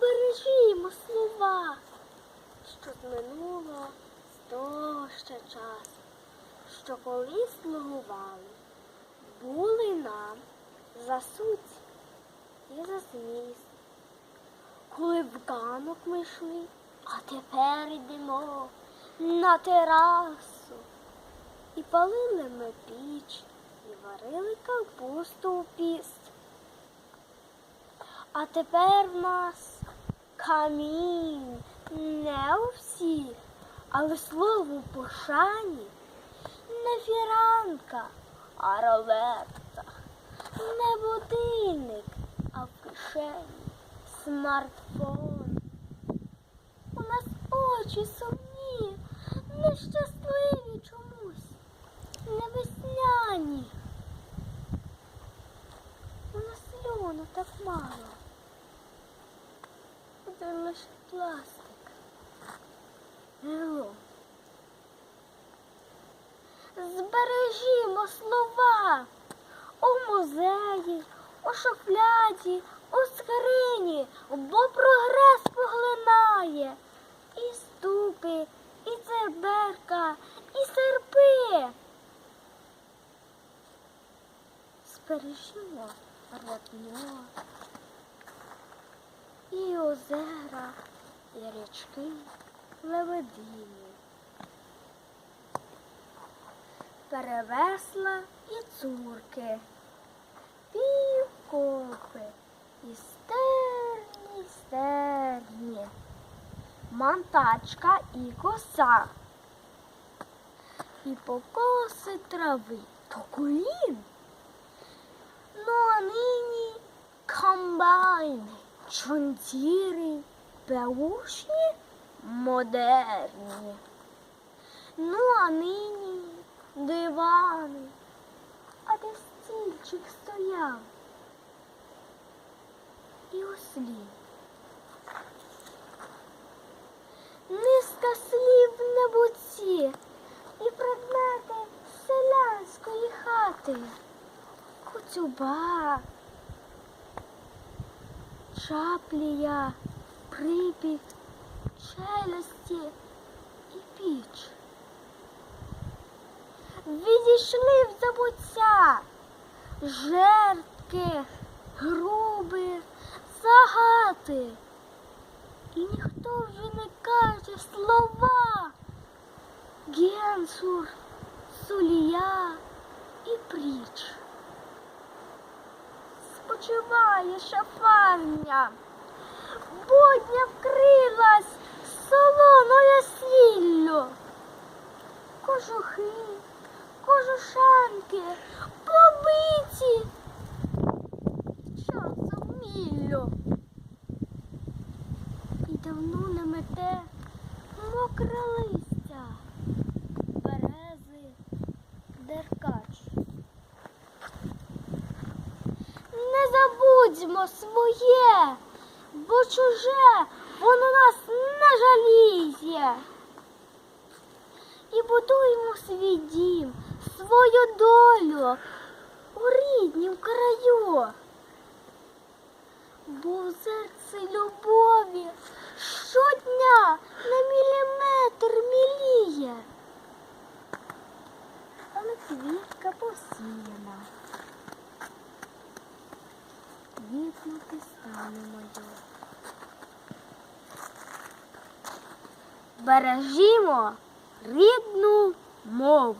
Збережімо слова, що минуло того ще часу, що колись слугували, були нам за суть і за зміст. Коли в ганок ми йшли, а тепер йдемо на терасу. І палили ми піч, і варили капусту у піст. А тепер в нас камінь не у всіх, але слово пошані не фіранка, а ролетта, не будильник, а в кишені смартфон. У нас очі сумні, нещасливі чомусь, не весняні. Пластик. Гело. Збережімо слова у музеї, у шуфляді, у скрині, бо прогрес поглинає і ступи, і церберка, і серпи. Збережімо родно і озера, і річки лебедині. Перевесла і цурки, півкопи і стерні, стерні, мантачка і коса, і покоси трави то колін. Ну а нині комбайни, чонтіри, беушні, модерні. Ну а нині дивани, а де стільчик стояв і ослів. Низка слів в небуці і предмети селянської хати. Коцюба, чаплія, припік, челюсті і піч. Відійшли в забуття жертки, груби, загати. І ніхто вже не каже слова. Генсур, сулія і пріч. Спочиває шафарня, бодня вкрилась солоною сіллю. Кожухи, кожушанки, побиті. Часом міллю. І давно не мете мокре листя, берези, деркач. Не забудьмо своє, бо чуже воно нас не жаліє. І будуємо свій дім, свою долю у ріднім краю. Бо в серці любові щодня на міліметр міліє. Але квітка посіяна. Квітнути стану мою. Бережімо рідну мову.